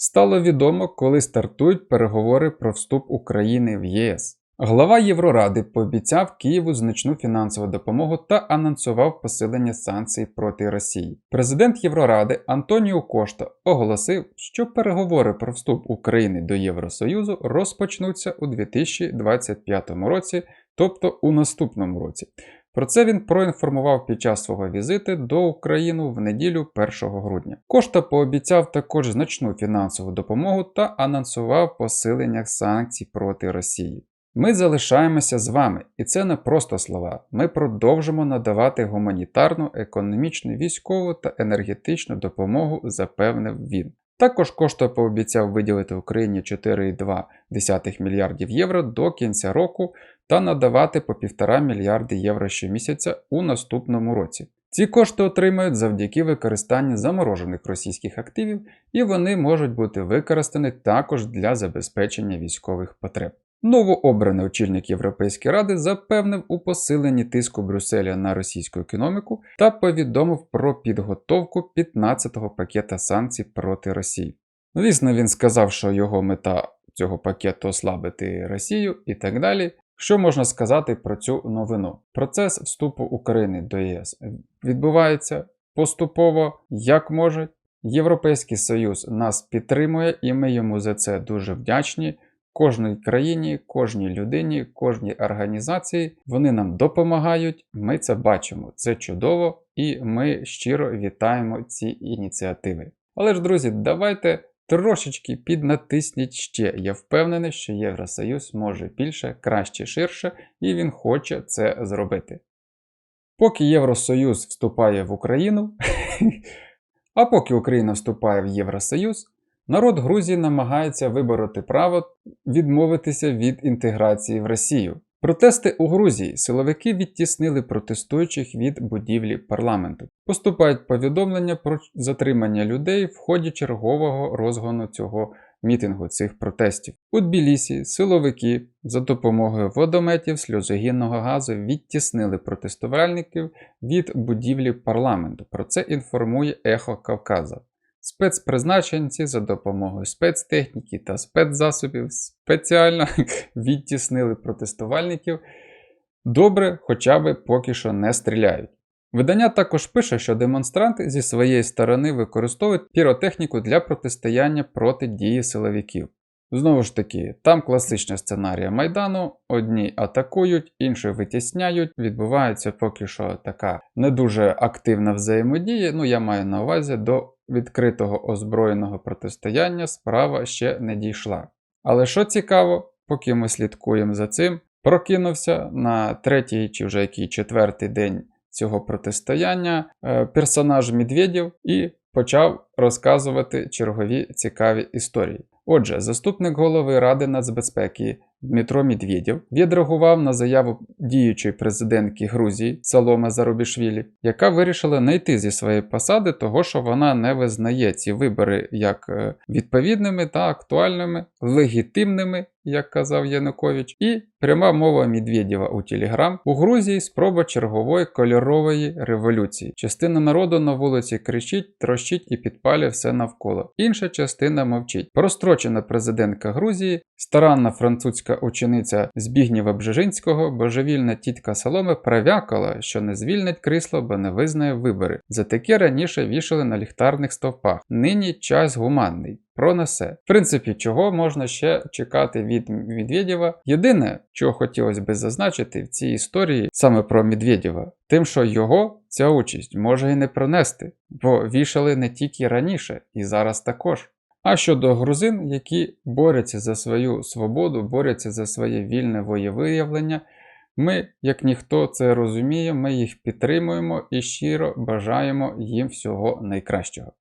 стало відомо, коли стартують переговори про вступ України в ЄС. Глава Євроради пообіцяв Києву значну фінансову допомогу та анонсував посилення санкцій проти Росії. Президент Євроради Антоніо Кошта оголосив, що переговори про вступ України до Євросоюзу розпочнуться у 2025 році, тобто у наступному році. Про це він проінформував під час свого візиту до України в неділю 1 грудня. Кошта пообіцяв також значну фінансову допомогу та анонсував посилення санкцій проти Росії. Ми залишаємося з вами, і це не просто слова. Ми продовжимо надавати гуманітарну, економічну, військову та енергетичну допомогу, запевнив він. Також Кошта пообіцяв виділити Україні 4,2 мільярдів євро до кінця року та надавати по 1,5 мільярди євро щомісяця у наступному році. Ці кошти отримають завдяки використанню заморожених російських активів, і вони можуть бути використані також для забезпечення військових потреб. Новообраний очільник Європейської ради запевнив у посиленні тиску Брюсселя на російську економіку та повідомив про підготовку 15-го пакета санкцій проти Росії. Звісно, він сказав, що його мета цього пакету ослабити Росію і так далі. Що можна сказати про цю новину? Процес вступу України до ЄС відбувається поступово, як може. Європейський Союз нас підтримує, і ми йому за це дуже вдячні. Кожній країні, кожній людині, кожній організації вони нам допомагають. Ми це бачимо. Це чудово, і ми щиро вітаємо ці ініціативи. Але ж, друзі, давайте трошечки піднатисніть ще. Я впевнений, що Євросоюз може більше, краще, ширше, і він хоче це зробити. Поки Євросоюз вступає в Україну, а поки Україна вступає в Євросоюз, народ Грузії намагається вибороти право відмовитися від інтеграції в Росію. Протести у Грузії силовики відтіснили протестуючих від будівлі парламенту. Поступають повідомлення про затримання людей в ході чергового розгону цього мітингу цих протестів. У Тбілісі силовики за допомогою водометів сльозогінного газу відтіснили протестувальників від будівлі парламенту. Про це інформує Ехо Кавказа. Спецпризначенці за допомогою спецтехніки та спецзасобів спеціально відтіснили протестувальників. Добре, хоча б поки що не стріляють. Видання також пише, що демонстранти зі своєї сторони використовують піротехніку для протистояння проти дії силовиків. Знову ж таки, там класична сценарія Майдану: одні атакують, інші витісняють. Відбувається поки що така не дуже активна взаємодія. Ну, я маю на увазі до відкритого озброєного протистояння справа ще не дійшла. Але що цікаво, поки ми слідкуємо за цим, прокинувся на третій чи вже який четвертий день цього протистояння е, персонаж Медведєв і почав розказувати чергові цікаві історії. Отже, заступник голови Ради нацбезпеки Дмитро Медведєв відреагував на заяву діючої президентки Грузії Саломи Зарубішвілі, яка вирішила не йти зі своєї посади, того що вона не визнає ці вибори як е, відповідними та актуальними, легітимними, як казав Янукович, і пряма мова Медведєва у Телеграм у Грузії спроба чергової кольорової революції. Частина народу на вулиці кричить, трощить і підпалює все навколо. Інша частина мовчить. Прострочена президентка Грузії, старанна французька учениця Збігнєва Бжежинського, божевільна тітка Соломи провякала, що не звільнить крісло, бо не визнає вибори. За таке раніше вішали на ліхтарних стовпах. Нині час гуманний. Пронесе. В принципі, чого можна ще чекати від Медведєва? Єдине, чого хотілося би зазначити в цій історії саме про Медведєва, тим, що його ця участь може і не пронести, бо вішали не тільки раніше, і зараз також. А щодо грузин, які борються за свою свободу, борються за своє вільне воєвиявлення, ми, як ніхто це розуміє, ми їх підтримуємо і щиро бажаємо їм всього найкращого.